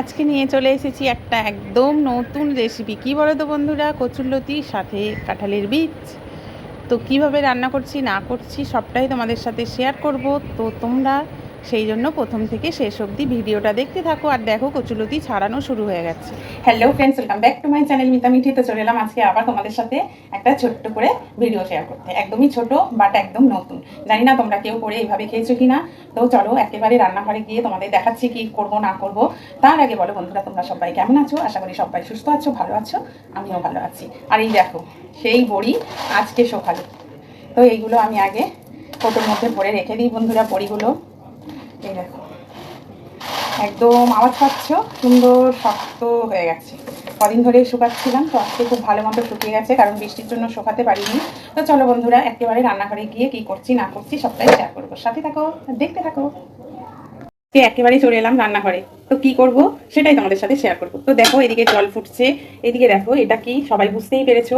আজকে নিয়ে চলে এসেছি একটা একদম নতুন রেসিপি কি বলো তো বন্ধুরা? কচুরলতি, সাথে কাঁঠালের বীজ। তো কীভাবে রান্না করছি, না করছি, সবটাই তোমাদের সাথে শেয়ার করব। তো তোমরা সেই জন্য প্রথম থেকে শেষ অবধি ভিডিওটা দেখতে থাকো আর দেখো কচুলতি ছাড়ানো শুরু হয়ে গেছে। Hello friends welcome back to my channel Mita Mithi তো চলে এলাম আজকে আবার তোমাদের সাথে একটা ছোট্ট করে ভিডিও শেয়ার করতে। একদমই ছোট বাট একদম নতুন। জানি না তোমরা কেউ করে এইভাবে খেয়েছো কিনা। তো চলো, একেবারে রান্নাঘরে গিয়ে তোমাদের দেখাচ্ছি কি করব, না করব। তার আগে বলো বন্ধুরা, তোমরা সবাই কেমন আছো? আশা করি সবাই সুস্থ আছো, ভালো আছো। আমিও ভালো আছি। আর এই দেখো, সেই বড়ি আজকে সকালে। তো এইগুলো আমি আগে ফটোর মধ্যে ভরে রেখে দিই বন্ধুরা, বড়িগুলো। এই দেখো। একদম আওয়াজ পাচ্ছ? সুন্দর শক্ত হয়ে গেছে। কদিন ধরে শুকাচ্ছিলাম, তো আজকে খুব ভালো মতো শুকিয়ে গেছে, কারণ বৃষ্টির জন্য শুকাতে পারিনি। তো চলো বন্ধুরা, একেবারে রান্নাঘরে গিয়ে কি করছি, না করছি, সবটাই শেয়ার করব। সাথে থাকো, দেখতে থাকো। একেবারেই চলে এলাম রান্নাঘরে। তো কি করব, সেটাই তোমাদের সাথে শেয়ার করব। তো দেখো, এদিকে জল ফুটছে। এদিকে দেখো, এটা কি সবাই বুঝতেই পেরেছ?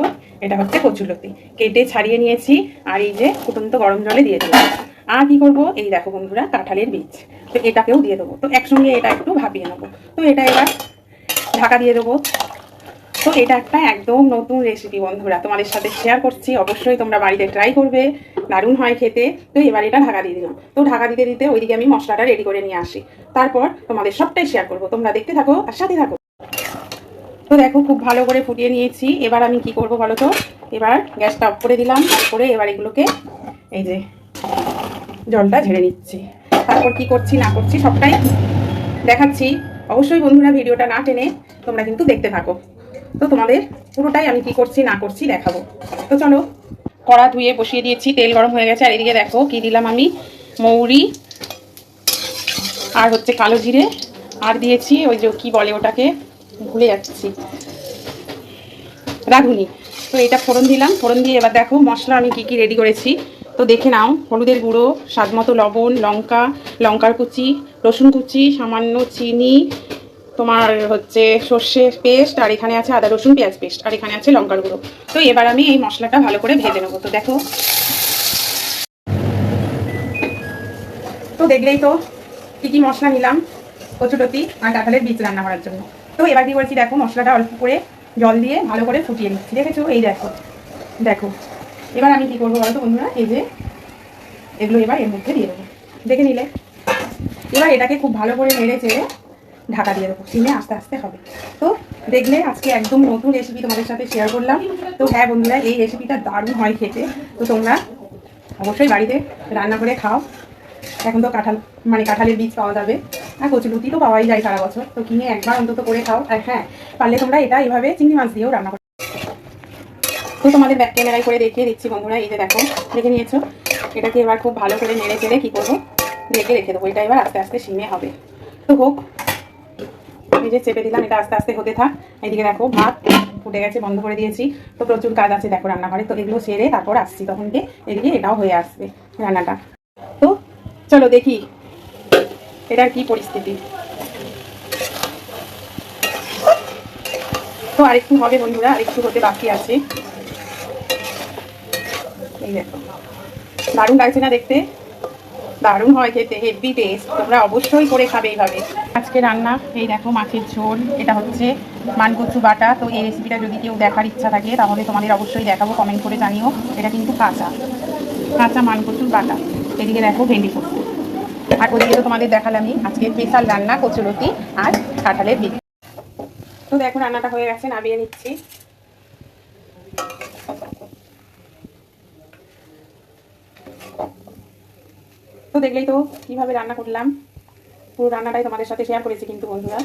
এটা হচ্ছে কচুলতি কেটে ছাড়িয়ে নিয়েছি, আর এই যে ফুটন্ত গরম জলে দিয়ে দিলাম আর কি করব? এই দেখো বন্ধুরা, কাঁঠালের বীজ। তো এটাকেও দিয়ে দেবো। তো একসঙ্গে এটা একটু ভাপিয়ে নেব। তো এটা এবার ঢাকা দিয়ে দেবো। তো এটা একটা একদম নতুন রেসিপি বন্ধুরা। তোমাদের সাথে শেয়ার করছি। অবশ্যই তোমরা বাড়িতে ট্রাই করবে। দারুণ হয় খেতে। তো এবার এটা ঢাকা দিয়ে দিলাম। তো ঢাকা দিতে দিতে ওইদিকে আমি মশলাটা রেডি করে নিয়ে আসি। তারপর তোমাদের সবটাই শেয়ার করব। তোমরা দেখতে থাকো আর সাথে থাকো। তো দেখো, খুব ভালো করে ফুটিয়ে নিয়েছি। এবার আমি কি করব বলো তো? এবার গ্যাসটা অফ করে দিলাম। তারপরে এবার এগুলোকে এই যে জলটা ঝেড়ে নিচ্ছি। তারপর কি করছি, না করছি, সবটাই দেখাচ্ছি। অবশ্যই বন্ধুরা ভিডিওটা না টেনে তোমরা কিন্তু দেখতে থাকো। তো তোমাদের পুরোটাই আমি কি করছি, না করছি দেখাবো। তো চলো, কড়া ধুয়ে বসিয়ে দিয়েছি, তেল গরম হয়ে গেছে। আর এদিকে দেখো কি দিলাম আমি, মৌরি আর হচ্ছে কালো জিরে। আর দিয়েছি ওই যে কি বলে ওটাকে, ভুলে যাচ্ছি। রাঁধুনি। তো এটা ফোড়ন দিলাম। ফোড়ন দিয়ে এবার দেখো মশলা আমি কি কি রেডি করেছি। তো দেখে নাও, হলুদের গুঁড়ো, স্বাদ মতো লবণ, লঙ্কা, লঙ্কার কুচি, রসুন কুচি, সামান্য চিনি, তোমার হচ্ছে সর্ষে পেস্ট, আর এখানে আছে আদা, রসুন, পেঁয়াজ পেস্ট, আর এখানে আছে লঙ্কার গুঁড়ো। তো এবার আমি এই মশলাটা ভালো করে ভেজে নেব, তো দেখো। তো দেখলেই তো, কী কী মশলা নিলাম কচুটতি আর কাঁঠালের বীজ রান্না করার জন্য। তো এবার কি করেছি, দেখো, মশলাটা অল্প করে জল দিয়ে ভালো করে ফুটিয়ে নিচ্ছি, দেখেছ? এই দেখো দেখো। এবার আমি কি করব বলো তো বন্ধুরা? এই যে এগুলো এবার এর মধ্যে দিয়ে দেবো। দেখে নিলে? এবার এটাকে খুব ভালো করে নেড়ে চেড়ে ঢাকা দিয়ে দেবো। সিমে আস্তে আস্তে হবে। তো দেখলে আজকে একদম নতুন রেসিপি তোমাদের সাথে শেয়ার করলাম। তো হ্যাঁ বন্ধুরা, এই রেসিপিটা দারুণ হয় খেতে। তো তোমরা অবশ্যই বাড়িতে রান্না করে খাও। এখন তো কাঁঠাল মানে কাঁঠালের বীজ পাওয়া যাবে। আর কচুলুতি তো পাওয়াই যায় সারা বছর। তো কিনে একবার অন্তত করে খাও। আর হ্যাঁ পারলে তোমরা এটা এইভাবে চিংড়ি মাছ দিয়েও রান্না তো তোমাদের ব্যাক ক্যামেরায় করে দেখিয়ে দিচ্ছি বন্ধুরা, এই যে দেখো, দেখে নিয়েছো? এটাকে এবার খুব ভালো করে নেড়ে চেড়ে কী করব? ঢেকে রেখে দেবো, এটা এবার আস্তে আস্তে সিমে হবে। তো হোক, এই যে চেপে দিলাম, এটা আস্তে আস্তে হতে থাক। এইদিকে দেখো, ভাত ফুটে গেছে, বন্ধ করে দিয়েছি। তো প্রচুর কাজ আছে দেখো রান্নাঘরে, তো এগুলো সেরে তারপর আসছি তখন গিয়ে এদিকে এটাও হয়ে আসবে রান্নাটা। তো চলো দেখি, এটার কি পরিস্থিতি। তো আরেকটু হবে বন্ধুরা, আরেকটু হতে বাকি আছে। এই দেখো দারুণ লাগছে না দেখতে? দারুণ হয় খেতে হেভি টেস্ট তোমরা অবশ্যই করে খাবে এইভাবে। আজকে রান্না, এই দেখো মাছের ঝোল, এটা হচ্ছে মানকচু বাটা। তো এই রেসিপিটা যদি কেউ দেখার ইচ্ছা থাকে, তাহলে তোমাদের অবশ্যই দেখাবো কমেন্ট করে জানিও। এটা কিন্তু কাঁচা কাঁচা মানকচুর বাটা। এদিকে দেখো ভেন্ডি করতে আর ওদিকে তো তোমাদের দেখালামই, আজকে স্পেশাল রান্না কচুরতি আর কাঁঠালের বীজ তো দেখো রান্নাটা হয়ে গেছে, নামিয়ে নিচ্ছি। তো দেখলেই তো কীভাবে রান্না করলাম। পুরো রান্নাটাই তোমাদের সাথে শেয়ার করেছি কিন্তু বন্ধুরা।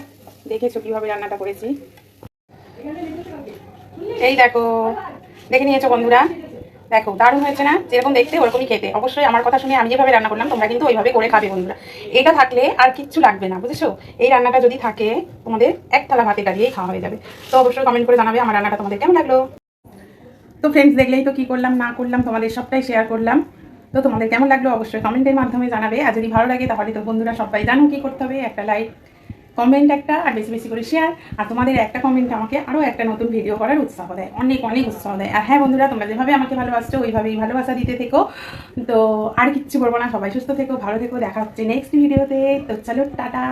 দেখেছ কীভাবে রান্নাটা করেছি। এই দেখো, দেখে নিয়েছো বন্ধুরা। দেখো, দারুণ হয়েছে না? যেরকম দেখতে, ওরকমই খেতে। অবশ্যই আমার কথা শুনে আমি যেভাবে রান্না করলাম, তোমরা কিন্তু ওইভাবে করে খাবে বন্ধুরা। এটা থাকলে আর কিচ্ছু লাগবে না, বুঝেছ? এই রান্নাটা যদি থাকে, তোমাদের এক থালা ভাত দিয়েই খাওয়া হয়ে যাবে। তো অবশ্যই কমেন্ট করে জানাবে আমার রান্নাটা তোমাদের কেমন লাগল। তো ফ্রেন্ডস দেখলেই তো কি করলাম, না করলাম, তোমাদের সবটাই শেয়ার করলাম। তো তোমাদের কেমন লাগল অবশ্যই কমেন্টের মাধ্যমে জানাবে। আর যদি ভালো লাগে তাহলে তো বন্ধুরা সবাই জানো কি করতে হবে। একটা লাইক কমেন্ট একটা, আর বেশি বেশি করে শেয়ার আর তোমাদের একটা কমেন্ট আমাকে আরও একটা নতুন ভিডিও করার উৎসাহ দেয়। অনেক অনেক উৎসাহ দেয়। আর হ্যাঁ বন্ধুরা, তোমরা যেভাবে আমাকে ভালোবাসছো, ওইভাবেই ভালোবাসা দিতে থেকো। তো আর কিচ্ছু করব না, সবাই সুস্থ থেকো, ভালো থেকো। দেখা হচ্ছে নেক্সট ভিডিওতে তো চলো, টাটা।